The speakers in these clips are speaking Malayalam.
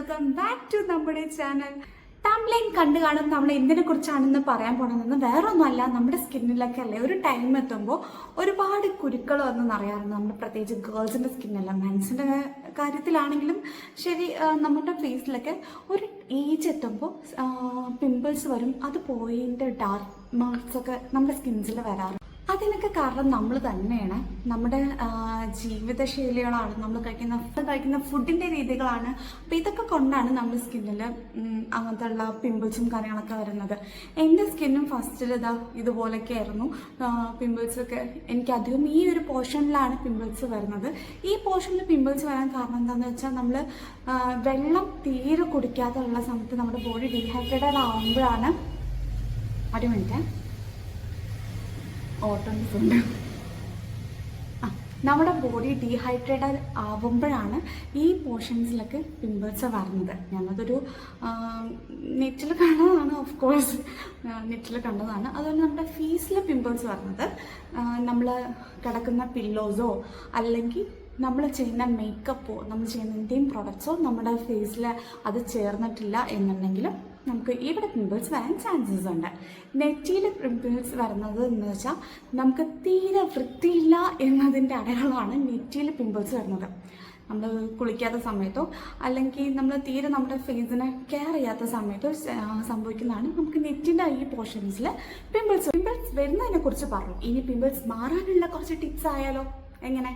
വെൽക്കം ബാക്ക് ടു നമ്മുടെ ചാനൽ തംലൈൻ കണ്ടു കാണും നമ്മൾ എന്തിനെ കുറിച്ചാണെന്ന് പറയാൻ പോണെന്ന് വേറൊന്നുമല്ല നമ്മുടെ സ്കിന്നിലൊക്കെ അല്ലേ? ഒരു ടൈം എത്തുമ്പോൾ ഒരുപാട് കുരുക്കൾ വന്ന് നിറയാറുണ്ട് നമ്മുടെ പ്രത്യേകിച്ച് ഗേൾസിന്റെ സ്കിന്നല്ല മെൻസിന്റെ കാര്യത്തിലാണെങ്കിലും ശരി നമ്മുടെ ഫേസിലൊക്കെ ഒരു ഏജ് എത്തുമ്പോൾ പിമ്പിൾസ് വരും. അത് പോയിന്റെ ഡാർക്ക് മാർക്സ് ഒക്കെ നമ്മുടെ സ്കിൻസിൽ വരാറുണ്ട്. അതിനൊക്കെ കാരണം നമ്മൾ തന്നെയാണ്. നമ്മുടെ ജീവിതശൈലികളാണ് നമ്മൾ കഴിക്കുന്ന കഴിക്കുന്ന ഫുഡിന്റെ രീതികളാണ്. അപ്പം ഇതൊക്കെ കൊണ്ടാണ് നമ്മുടെ സ്കിന്നിൽ അങ്ങനത്തെ ഉള്ള പിമ്പിൾസും കാര്യങ്ങളൊക്കെ വരുന്നത്. എന്റെ സ്കിന്നും ഫസ്റ്റിൽ ഇതാ ഇതുപോലൊക്കെ ആയിരുന്നു. പിമ്പിൾസൊക്കെ എനിക്ക് അധികം ഈ ഒരു പോർഷനിലാണ് പിമ്പിൾസ് വരുന്നത്. ഈ പോർഷനിൽ പിമ്പിൾസ് വരാൻ കാരണം എന്താണെന്ന് വെച്ചാൽ നമ്മൾ വെള്ളം തീരെ കുടിക്കാതെ ഉള്ള സമയത്ത് നമ്മുടെ ബോഡി ഡീഹൈഡ്രേറ്റഡ് ആകുമ്പോഴാണ് ഒരു മിനിറ്റ് ഓട്ടോൺസ് ഉണ്ട് ആ നമ്മുടെ ബോഡി ഡീഹൈഡ്രേറ്റഡ് ആവുമ്പോഴാണ് ഈ പോർഷൻസിലൊക്കെ പിമ്പിൾസ് വരുന്നത്. ഞാനതൊരു നെറ്റിൽ കണ്ടതാണ് ഓഫ് കോഴ്സ് നെറ്റിൽ കണ്ടതാണ്. അതുപോലെ നമ്മുടെ ഫേസിൽ പിമ്പിൾസ് വരുന്നത്. നമ്മൾ കിടക്കുന്ന പില്ലോസോ അല്ലെങ്കിൽ നമ്മൾ ചെയ്യുന്ന മേക്കപ്പോ നമ്മൾ ചെയ്യുന്ന എന്തെങ്കിലും പ്രൊഡക്ട്സോ നമ്മുടെ ഫേസിൽ അത് ചേർന്നിട്ടില്ല എന്നുണ്ടെങ്കിൽ നമുക്ക് ഇവിടെ പിമ്പിൾസ് വരാൻ ചാൻസസ് ഉണ്ട്. നെറ്റിയിൽ പിമ്പിൾസ് വരുന്നത് എന്ന് വെച്ചാൽ നമുക്ക് തീരെ വൃത്തിയില്ല എന്നതിന്റെ അടയാളമാണ് നെറ്റിയിൽ പിമ്പിൾസ് വരുന്നത്. നമ്മൾ കുളിക്കാത്ത സമയത്തോ അല്ലെങ്കിൽ നമ്മൾ തീരെ നമ്മുടെ ഫേസിനെ കെയർ ചെയ്യാത്ത സമയത്തോ സംഭവിക്കുന്നതാണ് നമുക്ക് നെറ്റിന്റെ ഈ പോർഷൻസിൽ പിമ്പിൾസ് പിമ്പിൾസ് വരുന്നതിനെ കുറിച്ച് പറഞ്ഞു. ഇനി പിമ്പിൾസ് മാറാനുള്ള കുറച്ച് ടിപ്സ് ആയാലോ? എങ്ങനെ?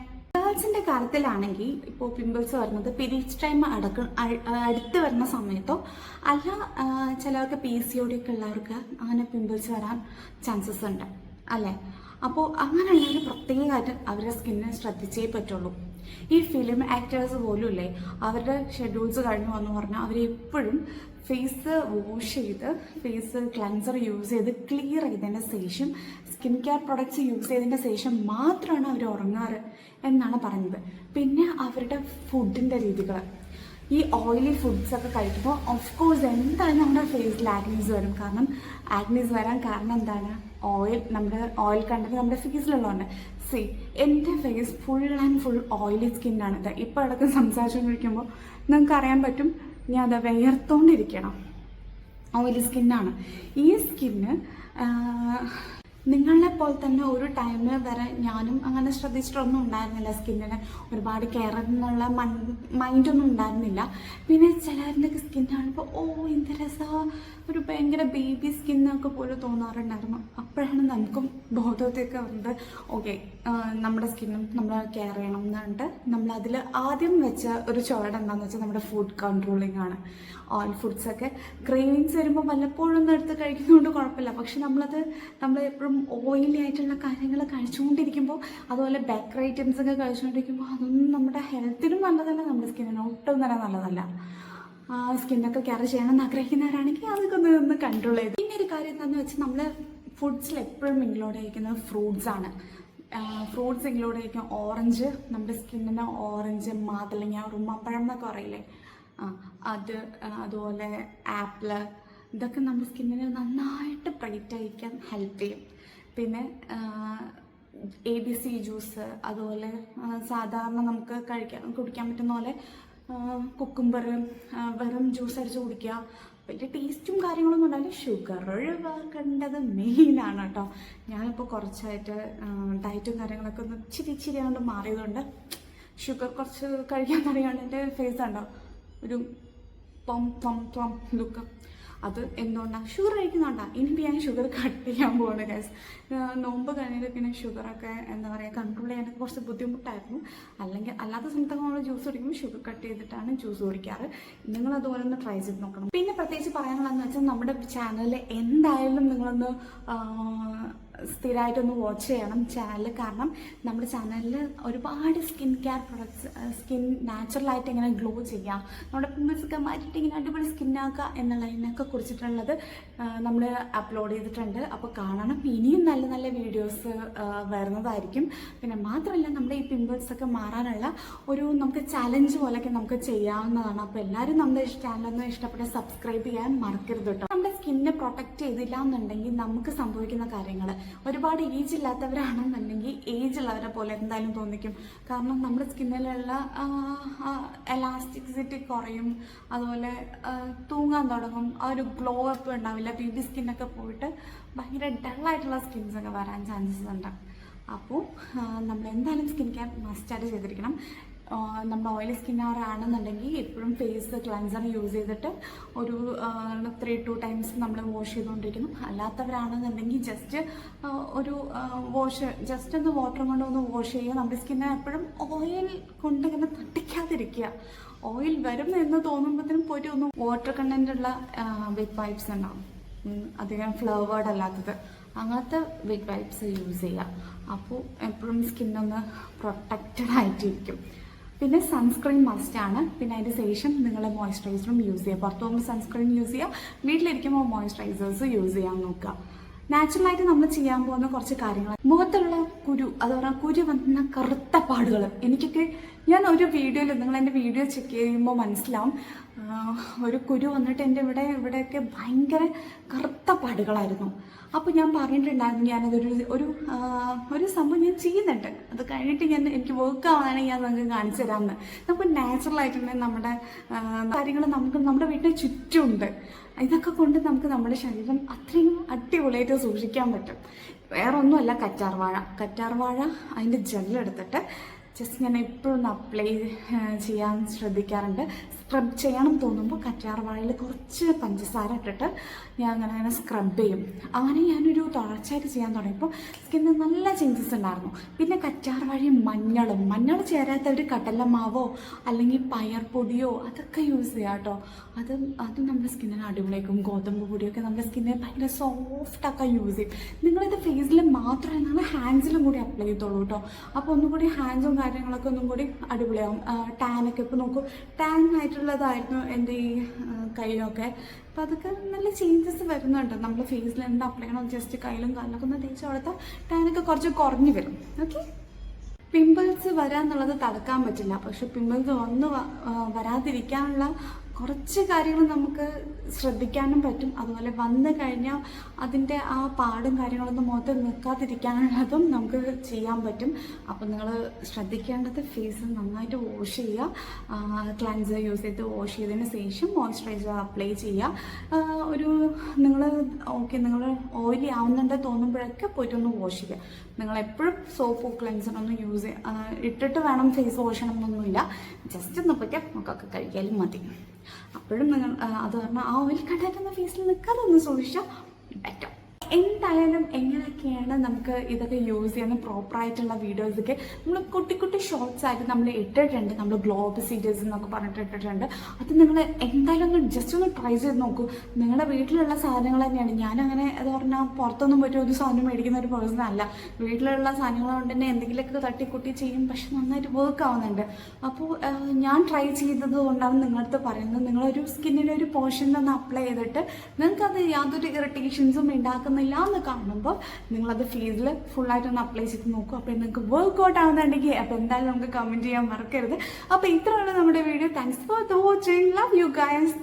ഗേൾസിന്റെ കാര്യത്തിലാണെങ്കിൽ ഇപ്പോൾ പിമ്പിൾസ് വരുന്നത് പീരീഡ്സ് ടൈം അടക്ക അടുത്ത് വരുന്ന സമയത്തോ അല്ല ചിലർക്ക് പി സി ഒ ഡി ഒക്കെ ഉള്ളവർക്ക് അങ്ങനെ പിമ്പിൾസ് വരാൻ ചാൻസസ് ഉണ്ട് അല്ലേ? അപ്പോൾ അങ്ങനെയുള്ളൊരു പ്രത്യേകമായിട്ട് അവരുടെ സ്കിന്നിനെ ശ്രദ്ധിച്ചേ പറ്റുള്ളൂ. ഈ ഫിലിം ആക്ടേഴ്സ് പോലും ഇല്ലേ അവരുടെ ഷെഡ്യൂൾസ് കഴിഞ്ഞു വന്നു പറഞ്ഞാൽ അവരെപ്പോഴും ഫേസ് വാഷ് ചെയ്ത് ഫേസ് ക്ലൻസർ യൂസ് ചെയ്ത് ക്ലിയർ ചെയ്തതിന് ശേഷം സ്കിൻ കെയർ പ്രൊഡക്ട്സ് യൂസ് ചെയ്തതിന് ശേഷം മാത്രമാണ് അവർ ഉറങ്ങാറ് എന്നാണ് പറഞ്ഞത് പിന്നെ അവരുടെ ഫുഡിന്റെ രീതികൾ ഈ ഓയിലി ഫുഡ്സ് ഒക്കെ കഴിക്കുമ്പോൾ ഓഫ് കോഴ്സ് എന്തായാലും നമ്മുടെ ഫേസിൽ ആഗ്നീസ് വരും. കാരണം ആഗ്നീസ് വരാൻ കാരണം എന്താണ്? ഓയിൽ നമ്മുടെ ഓയിൽ കണ്ടന്റ് നമ്മുടെ ഫേസിലുള്ളതുകൊണ്ട് സി എന്റെ face full and full oily സ്കിന്നാണ് ഇപ്പോൾ അടക്കം സംസാരിച്ചുകൊണ്ടിരിക്കുമ്പോൾ നിങ്ങൾക്ക് അറിയാൻ പറ്റും ഞാൻ അത് വിയർത്തോണ്ടിരിക്കണം ഓയിലി സ്കിന്നാണ് ഈ സ്കിന്ന് നിങ്ങളെ പോലെ തന്നെ ഒരു ടൈമിൽ വരെ ഞാനും അങ്ങനെ ശ്രദ്ധിച്ചിട്ടൊന്നും ഉണ്ടായിരുന്നില്ല സ്കിന്നിന് ഒരുപാട് കെയർ എന്നുള്ള മൈൻഡൊന്നും ഉണ്ടായിരുന്നില്ല. പിന്നെ ചിലരുടെ സ്കിൻ കാണുമ്പോൾ ഓ എന്ത് ഒരു ഭയങ്കര ബേബി സ്കിന്നൊക്കെ പോലെ തോന്നാറുണ്ടായിരുന്നു. അപ്പോഴാണ് നമുക്കും ബോധത്തൊക്കെ വന്നത് ഓക്കെ നമ്മുടെ സ്കിന്നും നമ്മൾ കെയർ ചെയ്യണം എന്നുണ്ട്. നമ്മൾ അതിൽ ആദ്യം വെച്ച ഒരു ചുവട് എന്താണെന്ന് വെച്ചാൽ നമ്മുടെ ഫുഡ് കൺട്രോളിംഗ് ആണ്. ഓയിൽ ഫുഡ്സൊക്കെ ക്രേവിങ്സ് വരുമ്പോൾ വല്ലപ്പോഴും ഒന്ന് എടുത്ത് കഴിക്കുന്നതുകൊണ്ട് കുഴപ്പമില്ല. പക്ഷെ നമ്മളത് നമ്മൾ എപ്പോഴും ഓയിലി ആയിട്ടുള്ള കാര്യങ്ങൾ കഴിച്ചുകൊണ്ടിരിക്കുമ്പോൾ അതുപോലെ ബേക്കറി ഐറ്റംസ് ഒക്കെ കഴിച്ചുകൊണ്ടിരിക്കുമ്പോൾ അതൊന്നും നമ്മുടെ ഹെൽത്തിനും നല്ലതല്ല നമ്മുടെ സ്കിന്നിന് ഒട്ടും തന്നെ നല്ലതല്ല. സ്കിന്നൊക്കെ കെയർ ചെയ്യണമെന്ന് ആഗ്രഹിക്കുന്നവരാണെങ്കിൽ അതൊക്കെ ഒന്ന് ഒന്ന് കൺട്രോൾ ചെയ്ത്. പിന്നെ ഒരു കാര്യം എന്താണെന്ന് വെച്ചാൽ നമ്മൾ ഫുഡ്സിൽ എപ്പോഴും ഇൻക്ലൂഡ് ആയിരിക്കുന്നത് ഫ്രൂട്ട്സ് ആണ്. ഫ്രൂട്ട്സ് ഇൻക്ലൂഡ് ആയിരിക്കും ഓറഞ്ച് നമ്മുടെ സ്കിന്നിന് ഓറഞ്ച് മാതളങ്ങ ഉമ്മപ്പഴം എന്നൊക്കെ പറയില്ലേ? അത് അതുപോലെ ആപ്പിൾ ഇതൊക്കെ നമ്മുടെ സ്കിന്നിനെ നന്നായിട്ട് ബ്രൈറ്റ് ആയിരിക്കാൻ ഹെൽപ്പ് ചെയ്യും. പിന്നെ എ ബി സി ജ്യൂസ് അതുപോലെ സാധാരണ നമുക്ക് കഴിക്കാൻ കുടിക്കാൻ പറ്റുന്ന പോലെ കുക്കുംബർ വെറും ജ്യൂസ് അടിച്ച് കുടിക്കുക. വലിയ ടേസ്റ്റും കാര്യങ്ങളൊന്നും ഉണ്ടാവില്ല. ഷുഗർ ഒഴിവാക്കേണ്ടത് മെയിനാണ് കേട്ടോ. ഞാനിപ്പോൾ കുറച്ചായിട്ട് ഡയറ്റും കാര്യങ്ങളൊക്കെ ഒന്ന് ഇച്ചിരി ഇച്ചിരി കൊണ്ട് മാറിയതുകൊണ്ട് ഷുഗർ കുറച്ച് കഴിക്കാൻ തുടങ്ങിയാണ് എന്റെ ഫേസ് ഉണ്ടോ ഒരു പം പം പം ലുക്ക് അത് എന്തുകൊണ്ടാണ് ഷുഗർ കഴിക്കുന്നുണ്ടാ. ഇനിയിപ്പോൾ ഞാൻ ഷുഗർ കട്ട് ചെയ്യാൻ പോവാണ് ഗൈസ് നോമ്പ് കഴിഞ്ഞിട്ട് പിന്നെ ഷുഗറൊക്കെ എന്താ പറയുക കൺട്രോൾ ചെയ്യാനൊക്കെ കുറച്ച് ബുദ്ധിമുട്ടായിരുന്നു. അല്ലെങ്കിൽ അല്ലാത്ത സമയത്തൊക്കെ നമ്മൾ ജ്യൂസ് കുടിക്കുമ്പോൾ ഷുഗർ കട്ട് ചെയ്തിട്ടാണ് ജ്യൂസ് കുടിക്കാറ്. നിങ്ങൾ അതുപോലെ ഒന്ന് ട്രൈ ചെയ്ത് നോക്കണം. പിന്നെ പ്രത്യേകിച്ച് പറയാനുള്ളതെന്ന് വെച്ചാൽ നമ്മുടെ ചാനലിൽ എന്തായാലും നിങ്ങളൊന്ന് സ്ഥിരമായിട്ടൊന്ന് വാച്ച് ചെയ്യണം ചാനൽ കാരണം നമ്മുടെ ചാനലിൽ ഒരുപാട് സ്കിൻ കെയർ പ്രൊഡക്ട്സ് സ്കിൻ നാച്ചുറലായിട്ട് എങ്ങനെ ഗ്ലോ ചെയ്യാം. നമ്മുടെ പിമ്പിൾസ് ഒക്കെ മാറ്റിയിട്ട് ഇങ്ങനെ അടിപൊളി സ്കിന്നാക്കുക എന്നുള്ളതിനൊക്കെ കുറിച്ചിട്ടുള്ളത് നമ്മൾ അപ്ലോഡ് ചെയ്തിട്ടുണ്ട്. അപ്പോൾ കാണണം. ഇനിയും നല്ല നല്ല വീഡിയോസ് വരുന്നതായിരിക്കും. പിന്നെ മാത്രമല്ല നമ്മുടെ ഈ പിമ്പിൾസൊക്കെ മാറാനുള്ള ഒരു നമുക്ക് ചലഞ്ച് പോലെയൊക്കെ നമുക്ക് ചെയ്യാവുന്നതാണ്. അപ്പോൾ എല്ലാവരും നമ്മുടെ ചാനലൊന്ന് ഇഷ്ടപ്പെട്ട് സബ്സ്ക്രൈബ് ചെയ്യാൻ മറക്കരുത് കേട്ടോ നമ്മുടെ സ്കിന്നെ പ്രൊട്ടക്റ്റ് ചെയ്തില്ല എന്നുണ്ടെങ്കിൽ നമുക്ക് സംഭവിക്കുന്ന കാര്യങ്ങൾ ഒരുപാട് ഏജ് ഇല്ലാത്തവരാണെന്നുണ്ടെങ്കിൽ ഏജ് ഉള്ളവരെ പോലെ എന്തായാലും തോന്നിക്കും. കാരണം നമ്മുടെ സ്കിന്നിലുള്ള എലാസ്റ്റിസിറ്റി കുറയും. അതുപോലെ തൂങ്ങാൻ തുടങ്ങും. ആ ഒരു ഗ്ലോ അപ്പ് ഉണ്ടാവില്ല. ബേബി സ്കിന്നൊക്കെ പോയിട്ട് ഭയങ്കര ഡള്ളായിട്ടുള്ള സ്കിൻസ് ഒക്കെ വരാൻ ചാൻസസ് ഉണ്ട്. അപ്പോൾ നമ്മൾ എന്തായാലും സ്കിൻ കെയർ മസ്റ്റായിട്ട് ചെയ്തിരിക്കണം. നമ്മുടെ ഓയിലി സ്കിൻ ആണെന്നുണ്ടെങ്കിൽ എപ്പോഴും ഫേസ് ക്ലൻസർ യൂസ് ചെയ്തിട്ട് ഒരു ത്രീ ടു ടൈംസ് നമ്മൾ വാഷ് ചെയ്തുകൊണ്ടിരിക്കണം അല്ലാത്തവരാണെന്നുണ്ടെങ്കിൽ ജസ്റ്റ് ഒരു വാഷ് ജസ്റ്റ് ഒന്ന് വാട്ടർ കൊണ്ട് ഒന്ന് വാഷ് ചെയ്യുക. നമ്മുടെ സ്കിന്നെ എപ്പോഴും ഓയിൽ കൊണ്ട് ഇങ്ങനെ തട്ടിക്കാതിരിക്കുക. ഓയിൽ വരും എന്ന് തോന്നുമ്പോഴത്തേനും പോയിട്ട് ഒന്ന് വാട്ടർ കണ്ടന്റ് ഉള്ള വിഗ് വൈപ്സ് ഉണ്ടാവും. അധികം ഫ്ലവേർഡ് അല്ലാത്തത്. അങ്ങനത്തെ വിഗ് വൈപ്സ് യൂസ് ചെയ്യുക. അപ്പോൾ എപ്പോഴും സ്കിന്നൊന്ന് പ്രൊട്ടക്റ്റഡ് ആയിട്ടിരിക്കും. പിന്നെ സൺസ്ക്രീൻ മസ്റ്റ് ആണ്. പിന്നെ അതിന് ശേഷം നിങ്ങൾ മോയ്സ്ചറൈസറും യൂസ് ചെയ്യുക. പുറത്തു പോകുമ്പോൾ സൺസ്ക്രീൻ യൂസ് ചെയ്യുക. വീട്ടിലിരിക്കുമ്പോൾ മോയ്സ്ചറൈസേഴ്സ് യൂസ് ചെയ്യാൻ നോക്കുക. നാച്ചുറലായിട്ട് നമ്മൾ ചെയ്യാൻ പോകുന്ന കുറച്ച് കാര്യങ്ങൾ മുഖത്തുള്ള കുരു അത് പറഞ്ഞാൽ കുരു വന്ന കറുത്ത പാടുകൾ. എനിക്കൊക്കെ ഞാൻ ഒരു വീഡിയോയിൽ നിങ്ങൾ എന്റെ വീഡിയോ ചെക്ക് ചെയ്യുമ്പോൾ മനസ്സിലാവും. ഒരു കുരു വന്നിട്ട് എന്റെ ഇവിടെ ഇവിടെയൊക്കെ ഭയങ്കര കറുത്ത പാടുകളായിരുന്നു. അപ്പോൾ ഞാൻ പറഞ്ഞിട്ടുണ്ടായിരുന്നു ഞാനതൊരു ഒരു ഒരു സംഭവം ഞാൻ ചെയ്യുന്നുണ്ട്. അത് കഴിഞ്ഞിട്ട് ഞാൻ എനിക്ക് വർക്ക് ആവാനാണെങ്കിൽ ഞാൻ നിങ്ങൾക്ക് കാണിച്ചു തരാമെന്ന്. നമുക്ക് നാച്ചുറൽ ആയിട്ടുണ്ടെങ്കിൽ നമ്മുടെ കാര്യങ്ങൾ നമുക്ക് നമ്മുടെ വീട്ടിന് ചുറ്റുമുണ്ട്. ഇതൊക്കെ കൊണ്ട് നമുക്ക് നമ്മുടെ ശരീരം അത്രയും അടിപൊളിയായിട്ട് സൂക്ഷിക്കാൻ പറ്റും. വേറെ ഒന്നുമല്ല കറ്റാർവാഴ. കറ്റാർവാഴ അതിന്റെ ജെല്ലെടുത്തിട്ട് ജസ്റ്റ് ഞാൻ എപ്പോഴും ഒന്ന് അപ്ലൈ ചെയ്യാൻ ശ്രദ്ധിക്കാറുണ്ട്. സ്ക്രബ് ചെയ്യണം തോന്നുമ്പോൾ കറ്റാർവാഴയിൽ കുറച്ച് പഞ്ചസാര ഇട്ടിട്ട് ഞാൻ അങ്ങനെ അങ്ങനെ സ്ക്രബ് ചെയ്യും. അങ്ങനെ ഞാനൊരു തുടർച്ചയായിട്ട് ചെയ്യാൻ തുടങ്ങിയപ്പോൾ സ്കിന്നിൽ നല്ല ചേഞ്ചസ് ഉണ്ടായിരുന്നു. പിന്നെ കറ്റാർവാഴയും മഞ്ഞളും മഞ്ഞൾ ചേരാത്തവർ കടലമാവോ അല്ലെങ്കിൽ പയർ പൊടിയോ അതൊക്കെ യൂസ് ചെയ്യാം കേട്ടോ. അത് അത് നമ്മുടെ സ്കിന്നിന് അടിപൊളിയാക്കും ഗോതമ്പ് പൊടിയൊക്കെ നമ്മുടെ സ്കിന്നിനെ ഭയങ്കര സോഫ്റ്റാക്കാൻ യൂസ് ചെയ്യും. നിങ്ങളിത് ഫേസിൽ മാത്രമല്ല ഹാൻഡ്സിലും കൂടി അപ്ലൈ ചെയ്തോളൂ കേട്ടോ. അപ്പോൾ ഒന്നുകൂടി ഹാൻഡ്സും കാര്യങ്ങളൊക്കെ ഒന്നും കൂടി അടിപൊളിയാവും. ടാനൊക്കെ ഇപ്പോൾ നോക്കൂ. ടാൻ ആയിട്ടുള്ളതായിരുന്നു എന്റെ ഈ കയ്യിലൊക്കെ. അപ്പം അതൊക്കെ നല്ല ചേഞ്ചസ് വരുന്നുണ്ട്. നമ്മൾ ഫേസിൽ എന്ത് അപ്ലൈ ചെയ്യണം ജസ്റ്റ് കയ്യിലും കാലിലൊക്കെ ഒന്ന് തേച്ച് കൊടുത്താൽ ടാനൊക്കെ കുറച്ച് കുറഞ്ഞു വരും. ഓക്കെ പിമ്പിൾസ് വരാന്നുള്ളത് തടുക്കാൻ പറ്റില്ല. പക്ഷെ പിമ്പിൾസ് വന്ന് വരാതിരിക്കാനുള്ള കുറച്ച് കാര്യങ്ങൾ നമുക്ക് ശ്രദ്ധിക്കാനും പറ്റും. അതുപോലെ വന്നു കഴിഞ്ഞാൽ അതിന്റെ ആ പാടും കാര്യങ്ങളൊന്നും മുഖത്ത് നിൽക്കാതിരിക്കാനുള്ളതും നമുക്ക് ചെയ്യാൻ പറ്റും. അപ്പോൾ നിങ്ങൾ ശ്രദ്ധിക്കേണ്ടത് ഫേസ് നന്നായിട്ട് വാഷ് ചെയ്യുക. ക്ലൻസർ യൂസ് ചെയ്ത് വാഷ് ചെയ്തതിന് ശേഷം മോയ്സ്ചറൈസർ അപ്ലൈ ചെയ്യുക. ഒരു നിങ്ങൾ ഓക്കെ നിങ്ങൾ ഓയിലി ആവുന്നുണ്ട് തോന്നുമ്പോഴൊക്കെ പോയിട്ട് ഒന്ന് വാഷ് ചെയ്യുക. നിങ്ങൾ എപ്പോഴും സോപ്പ് ക്ലെൻസറൊന്നും യൂസ് ഇട്ടിട്ട് വേണം ഫേസ് വാഷ് ചെയ്യണം എന്നൊന്നുമില്ല ജസ്റ്റ് ഒന്ന് പോയിട്ട് നമുക്കൊക്കെ കഴിക്കാലും മതി. അപ്പോഴും നിങ്ങൾ അത് പറഞ്ഞാൽ ആ ഓയിൽ കണ്ടായിരുന്ന ഫേസിൽ നിൽക്കാതെ ഒന്ന് സൂക്ഷിച്ചാൽ എന്തായാലും എങ്ങനെയൊക്കെയാണ് നമുക്ക് ഇതൊക്കെ യൂസ് ചെയ്യുന്ന പ്രോപ്പറായിട്ടുള്ള വീഡിയോസൊക്കെ നമ്മൾ കുട്ടി കുട്ടി ഷോർട്സ് ആയിട്ട് നമ്മൾ ഇട്ടിട്ടുണ്ട്. നമ്മൾ ഗ്ലോബ് സീരീസ് എന്നൊക്കെ പറഞ്ഞിട്ട് ഇട്ടിട്ടുണ്ട്. അത് നിങ്ങൾ എന്തായാലും ഒന്ന് ജസ്റ്റ് ഒന്ന് ട്രൈ ചെയ്ത് നോക്കൂ. നിങ്ങളുടെ വീട്ടിലുള്ള സാധനങ്ങൾ തന്നെയാണ്. ഞാനങ്ങനെ അത് പറഞ്ഞാൽ പുറത്തൊന്നും പോയിട്ട് ഒരു സാധനം മേടിക്കുന്ന ഒരു പേഴ്സൺ അല്ല. വീട്ടിലുള്ള സാധനങ്ങൾ കൊണ്ട് തന്നെ എന്തെങ്കിലുമൊക്കെ തട്ടിക്കുട്ടി ചെയ്യും. പക്ഷെ നന്നായിട്ട് വർക്ക് ആവുന്നുണ്ട്. അപ്പോൾ ഞാൻ ട്രൈ ചെയ്തത് കൊണ്ടാണ് നിങ്ങളടുത്ത് പറയുന്നത്. നിങ്ങളൊരു സ്കിന്നിന്റെ ഒരു പോർഷൻ ഒന്ന് അപ്ലൈ ചെയ്തിട്ട് നിങ്ങൾക്കത് യാതൊരു ഇറിറ്റേഷൻസും ഉണ്ടാക്കുന്നില്ല എന്ന് കാണുമ്പോൾ നിങ്ങളത് ഫേസിൽ ഫുള്ളായിട്ടൊന്ന് അപ്ലൈ ചെയ്ത് നോക്കും. അപ്പോൾ നിങ്ങൾക്ക് വർക്ക്ഔട്ട് ആവുന്നുണ്ടെങ്കിൽ അപ്പോൾ എന്തായാലും നമുക്ക് കമന്റ് ചെയ്യാൻ മറക്കരുത്. അപ്പോൾ ഇത്രയാണ് നമ്മുടെ video thanks for watching love you guys